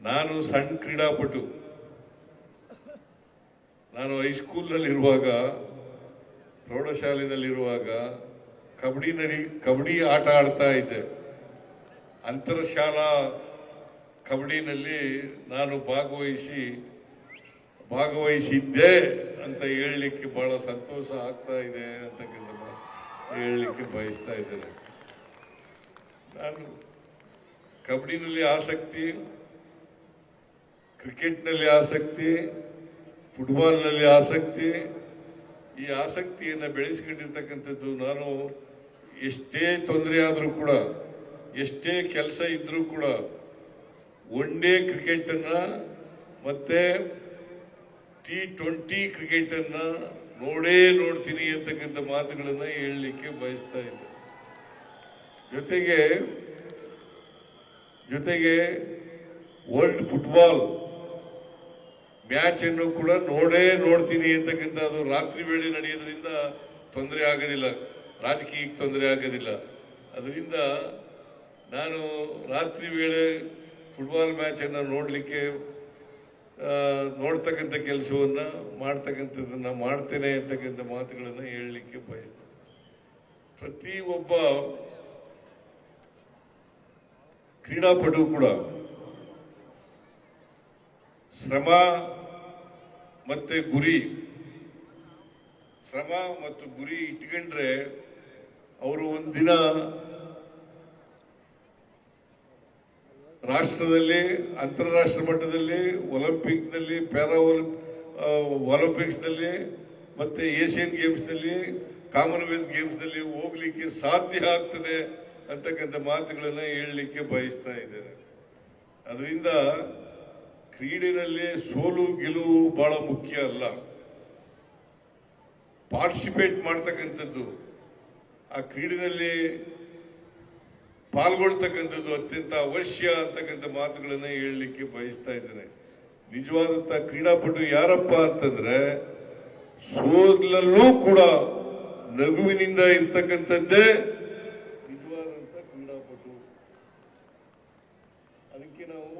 ನಾನು ಸಣ್ಣ ಕ್ರೀಡಾಪಟು. ನಾನು ಹೈಸ್ಕೂಲ್ನಲ್ಲಿರುವಾಗ ಪ್ರೌಢಶಾಲೆಯಲ್ಲಿರುವಾಗ ಕಬಡ್ಡಿನಲ್ಲಿ ಕಬಡ್ಡಿ ಆಟ ಆಡ್ತಾ ಇದ್ದೆ. ಅಂತರ ಶಾಲಾ ಕಬಡ್ಡಿನಲ್ಲಿ ನಾನು ಭಾಗವಹಿಸಿ, ಭಾಗವಹಿಸಿದ್ದೆ ಅಂತ ಹೇಳಲಿಕ್ಕೆ ಬಹಳ ಸಂತೋಷ ಆಗ್ತಾ ಇದೆ ಅಂತಕ್ಕಂಥ ಹೇಳಲಿಕ್ಕೆ ಬಯಸ್ತಾ ಇದ್ದೇನೆ. ನಾನು ಕಬಡ್ಡಿನಲ್ಲಿ ಆಸಕ್ತಿ ಕ್ರಿಕೆಟ್ನಲ್ಲಿ ಆಸಕ್ತಿ, ಫುಟ್ಬಾಲ್ನಲ್ಲಿ ಆಸಕ್ತಿ, ಈ ಆಸಕ್ತಿಯನ್ನು ಬೆಳೆಸ್ಕೊಂಡಿರ್ತಕ್ಕಂಥದ್ದು ನಾನು ಎಷ್ಟೇ ತೊಂದರೆ ಆದರೂ ಕೂಡ, ಎಷ್ಟೇ ಕೆಲಸ ಇದ್ದರೂ ಕೂಡ, ಒನ್ ಡೇ ಕ್ರಿಕೆಟನ್ನು ಮತ್ತು ಟಿ ಟ್ವೆಂಟಿ ಕ್ರಿಕೆಟನ್ನು ನೋಡೇ ನೋಡ್ತೀನಿ ಅಂತಕ್ಕಂಥ ಮಾತುಗಳನ್ನು ಹೇಳಲಿಕ್ಕೆ ಬಯಸ್ತಾ ಇದ್ದೆ. ಜೊತೆಗೆ ಜೊತೆಗೆ ವರ್ಲ್ಡ್ ಫುಟ್ಬಾಲ್ ಮ್ಯಾಚ್ ಅನ್ನು ಕೂಡ ನೋಡೇ ನೋಡ್ತೀನಿ ಅಂತಕ್ಕಂಥ ಅದು ರಾತ್ರಿ ವೇಳೆ ನಡೆಯೋದ್ರಿಂದ ತೊಂದರೆ ಆಗೋದಿಲ್ಲ. ರಾಜಕೀಯಕ್ಕೆ ತೊಂದರೆ ಆಗೋದಿಲ್ಲ. ಅದರಿಂದ ನಾನು ರಾತ್ರಿ ವೇಳೆ ಫುಟ್ಬಾಲ್ ಮ್ಯಾಚನ್ನು ನೋಡಲಿಕ್ಕೆ ನೋಡ್ತಕ್ಕಂಥ ಕೆಲಸವನ್ನು ಮಾಡ್ತಕ್ಕಂಥದ್ದನ್ನು ಮಾಡ್ತೇನೆ ಅಂತಕ್ಕಂಥ ಮಾತುಗಳನ್ನು ಹೇಳಲಿಕ್ಕೆ ಬಯಸ್ತೇನೆ ಪ್ರತಿ ಒಬ್ಬ ಕ್ರೀಡಾಪಟು ಕೂಡ ಶ್ರಮ ಮತ್ತೆ ಗುರಿ, ಶ್ರಮ ಮತ್ತು ಗುರಿ ಇಟ್ಕೊಂಡ್ರೆ ಅವರು ಒಂದಿನ ರಾಷ್ಟ್ರದಲ್ಲಿ ಅಂತಾರಾಷ್ಟ್ರ ಮಟ್ಟದಲ್ಲಿ ಒಲಿಂಪಿಕ್ನಲ್ಲಿ ಪ್ಯಾರಾ ಒಲಿಂಪಿಕ್ಸ್ನಲ್ಲಿ, ಮತ್ತೆ ಏಷ್ಯನ್ ಗೇಮ್ಸ್ನಲ್ಲಿ, ಕಾಮನ್ವೆಲ್ತ್ ಗೇಮ್ಸ್ನಲ್ಲಿ ಹೋಗ್ಲಿಕ್ಕೆ ಸಾಧ್ಯ ಆಗ್ತದೆ ಅಂತಕ್ಕಂಥ ಮಾತುಗಳನ್ನು ಹೇಳಲಿಕ್ಕೆ ಬಯಸ್ತಾ ಇದ್ದೇನೆ. ಅದರಿಂದ ಕ್ರೀಡೆಯಲ್ಲಿ ಸೋಲು ಗೆಲುವು ಬಹಳ ಮುಖ್ಯ ಅಲ್ಲ. ಪಾರ್ಟಿಸಿಪೇಟ್ ಮಾಡ್ತಕ್ಕಂಥದ್ದು, ಆ ಕ್ರೀಡೆಯಲ್ಲಿ ಪಾಲ್ಗೊಳ್ತಕ್ಕಂಥದ್ದು ಅತ್ಯಂತ ಅವಶ್ಯ ಅಂತಕ್ಕಂಥ ಮಾತುಗಳನ್ನು ಹೇಳಲಿಕ್ಕೆ ಬಯಸ್ತಾ ಇದ್ದೇನೆ. ನಿಜವಾದಂತ ಕ್ರೀಡಾಪಟು ಯಾರಪ್ಪ ಅಂತಂದ್ರೆ, ಸೋಲಲ್ಲೂ ಕೂಡ ನಗುವಿನಿಂದ ಇರ್ತಕ್ಕಂಥದ್ದೇ ನಿಜವಾದಂತ ಕ್ರೀಡಾಪಟು. ಅದಕ್ಕೆ ನಾವು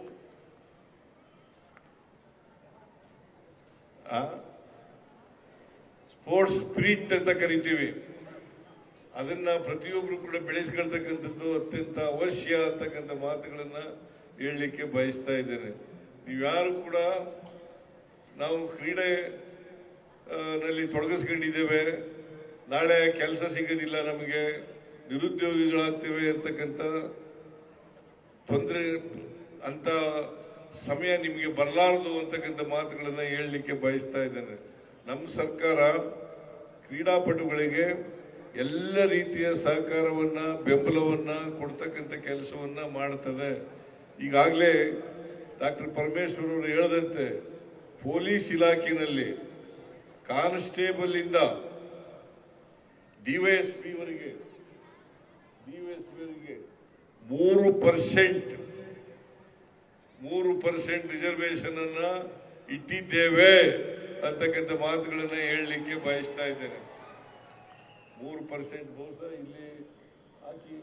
ಸ್ಪೋರ್ಟ್ಸ್ ಸ್ಪಿರಿಟ್ ಅಂತ ಕರಿತೀವಿ. ಅದನ್ನ ಪ್ರತಿಯೊಬ್ಬರು ಕೂಡ ಬೆಳೆಸ್ಕೊಳ್ತಕ್ಕಂಥದ್ದು ಅತ್ಯಂತ ಅವಶ್ಯ ಅಂತಕ್ಕಂಥ ಮಾತುಗಳನ್ನ ಹೇಳಲಿಕ್ಕೆ ಬಯಸ್ತಾ ಇದ್ದೇನೆ. ನೀವ್ಯಾರು ಕೂಡ ನಾವು ಕ್ರೀಡೆ ನಲ್ಲಿ ತೊಡಗಿಸ್ಕೊಂಡಿದ್ದೇವೆ. ನಾಳೆ ಕೆಲಸ ಸಿಗೋದಿಲ್ಲ ನಮಗೆ. ನಿರುದ್ಯೋಗಿಗಳಾಗ್ತೇವೆ ಅಂತಕ್ಕಂಥ ತೊಂದರೆ ಅಂತ ಸಮಯ ನಿಮಗೆ ಬರಲಾರದು ಅಂತಕ್ಕಂಥ ಮಾತುಗಳನ್ನು ಹೇಳಲಿಕ್ಕೆ ಬಯಸ್ತಾ ಇದ್ದೇನೆ. ನಮ್ಮ ಸರ್ಕಾರ ಕ್ರೀಡಾಪಟುಗಳಿಗೆ ಎಲ್ಲ ರೀತಿಯ ಸಹಕಾರವನ್ನು, ಬೆಂಬಲವನ್ನು, ಕೊಡ್ತಕ್ಕಂಥ ಕೆಲಸವನ್ನು ಮಾಡ್ತದೆ. ಈಗಾಗಲೇ ಡಾಕ್ಟರ್ ಪರಮೇಶ್ವರ್ ಅವರು ಹೇಳದಂತೆ, ಪೊಲೀಸ್ ಇಲಾಖೆಯಲ್ಲಿ ಕಾನ್ಸ್ಟೇಬಲ್ ಡಿವೈಎಸ್ಪಿವರೆಗೆ ಡಿವೈಎಸ್ಪಿವರೆಗೆ ಡಿವೈಎಸ್ಪಿ ವರೆಗೆ ಮೂರು ಪರ್ಸೆಂಟ್ ಮೂರು ಪರ್ಸೆಂಟ್ ರಿಸರ್ವೇಶನ್ ಅನ್ನ ಇಟ್ಟಿದ್ದೇವೆ ಅಂತಕ್ಕಂಥ ಮಾತುಗಳನ್ನ ಹೇಳಲಿಕ್ಕೆ ಬಯಸ್ತಾ ಇದ್ದೇನೆ. ಮೂರು ಪರ್ಸೆಂಟ್ ಬಹುಶಃ ಇಲ್ಲಿ ಹಾಕಿ